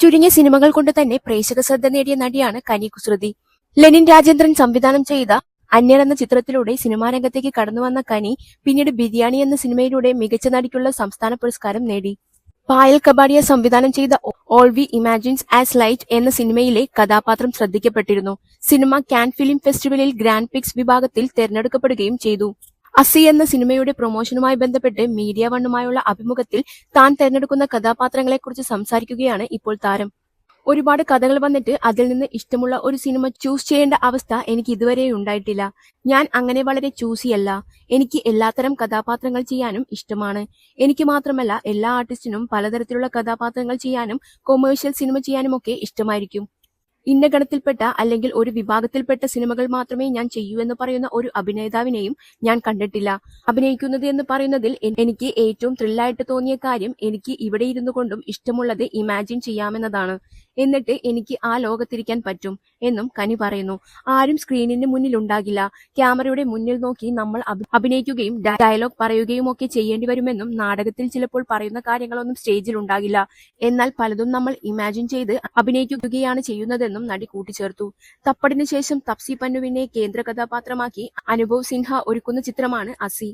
ചുരുങ്ങിയ സിനിമകൾ കൊണ്ട് തന്നെ പ്രേക്ഷക ശ്രദ്ധ നേടിയ നടിയാണ് കനി കുസൃതി. ലെനിൻ രാജേന്ദ്രൻ സംവിധാനം ചെയ്ത അന്യർ എന്ന ചിത്രത്തിലൂടെ സിനിമാ രംഗത്തേക്ക് കടന്നുവന്ന കനി പിന്നീട് ബിരിയാണി എന്ന സിനിമയിലൂടെ മികച്ച നടിക്കുള്ള സംസ്ഥാന പുരസ്കാരം നേടി. പായൽ കബാഡിയ സംവിധാനം ചെയ്ത all we imagines as light എന്ന സിനിമയിലെ കഥാപാത്രം ശ്രദ്ധിക്കപ്പെട്ടിരുന്നു. സിനിമ കാൻ ഫിലിം ഫെസ്റ്റിവലിൽ ഗ്രാൻഡ് പിക്സ് വിഭാഗത്തിൽ തെരഞ്ഞെടുക്കപ്പെടുകയും ചെയ്തു. അസി എന്ന സിനിമയുടെ പ്രൊമോഷനുമായി ബന്ധപ്പെട്ട് മീഡിയ വണ്ണുമായുള്ള അഭിമുഖത്തിൽ താൻ തെരഞ്ഞെടുക്കുന്ന കഥാപാത്രങ്ങളെക്കുറിച്ച് സംസാരിക്കുകയാണ് ഇപ്പോൾ താരം. ഒരുപാട് കഥകൾ വന്നിട്ട് അതിൽ നിന്ന് ഇഷ്ടമുള്ള ഒരു സിനിമ ചൂസ് ചെയ്യേണ്ട അവസ്ഥ എനിക്ക് ഇതുവരെ ഉണ്ടായിട്ടില്ല. ഞാൻ അങ്ങനെ വളരെ ചൂസിയല്ല എനിക്ക് എല്ലാത്തരം കഥാപാത്രങ്ങൾ ചെയ്യാനും ഇഷ്ടമാണ്. എനിക്ക് മാത്രമല്ല എല്ലാ ആർട്ടിസ്റ്റിനും പലതരത്തിലുള്ള കഥാപാത്രങ്ങൾ ചെയ്യാനും കൊമേഴ്ഷ്യൽ സിനിമ ചെയ്യാനും ഒക്കെ ഇഷ്ടമായിരിക്കും. ഇന്ന ഗണത്തിൽപ്പെട്ട അല്ലെങ്കിൽ ഒരു വിഭാഗത്തിൽപ്പെട്ട സിനിമകൾ മാത്രമേ ഞാൻ ചെയ്യൂ എന്ന് പറയുന്ന ഒരു അഭിനേതാവിനെയും ഞാൻ കണ്ടിട്ടില്ല. അഭിനയിക്കുന്നത് എന്ന് പറയുന്നതിൽ എനിക്ക് ഏറ്റവും ത്രില്ലായിട്ട് തോന്നിയ കാര്യം എനിക്ക് ഇവിടെ ഇരുന്നു കൊണ്ടും ഇഷ്ടമുള്ളത് ഇമാജിൻ ചെയ്യാമെന്നതാണ്. എന്നിട്ട് എനിക്ക് ആ ലോകത്തിരിക്കാൻ പറ്റും എന്നും കനി പറയുന്നു. ആരും സ്ക്രീനിന് മുന്നിൽ ഉണ്ടാകില്ല. ക്യാമറയുടെ മുന്നിൽ നോക്കി നമ്മൾ അഭിനയിക്കുകയും ഡയലോഗ് പറയുകയും ഒക്കെ ചെയ്യേണ്ടി വരുമെന്നും നാടകത്തിൽ ചിലപ്പോൾ പറയുന്ന കാര്യങ്ങളൊന്നും സ്റ്റേജിൽ ഉണ്ടാകില്ല. എന്നാൽ പലതും നമ്മൾ ഇമാജിൻ ചെയ്ത് അഭിനയിക്കുകയാണ് ചെയ്യുന്നതെന്നും നടി കൂട്ടിച്ചേർത്തു. തപ്പടിന് ശേഷം തപ്സി പന്നുവിനെ കേന്ദ്ര കഥാപാത്രമാക്കി അനുഭവ് സിൻഹ ഒരുക്കുന്ന ചിത്രമാണ് അസി.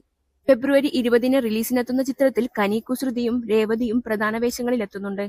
ഫെബ്രുവരി ഇരുപതിന് റിലീസിനെത്തുന്ന ചിത്രത്തിൽ കനി കുസൃതിയും രേവതിയും പ്രധാന വേഷങ്ങളിലെത്തുന്നുണ്ട്.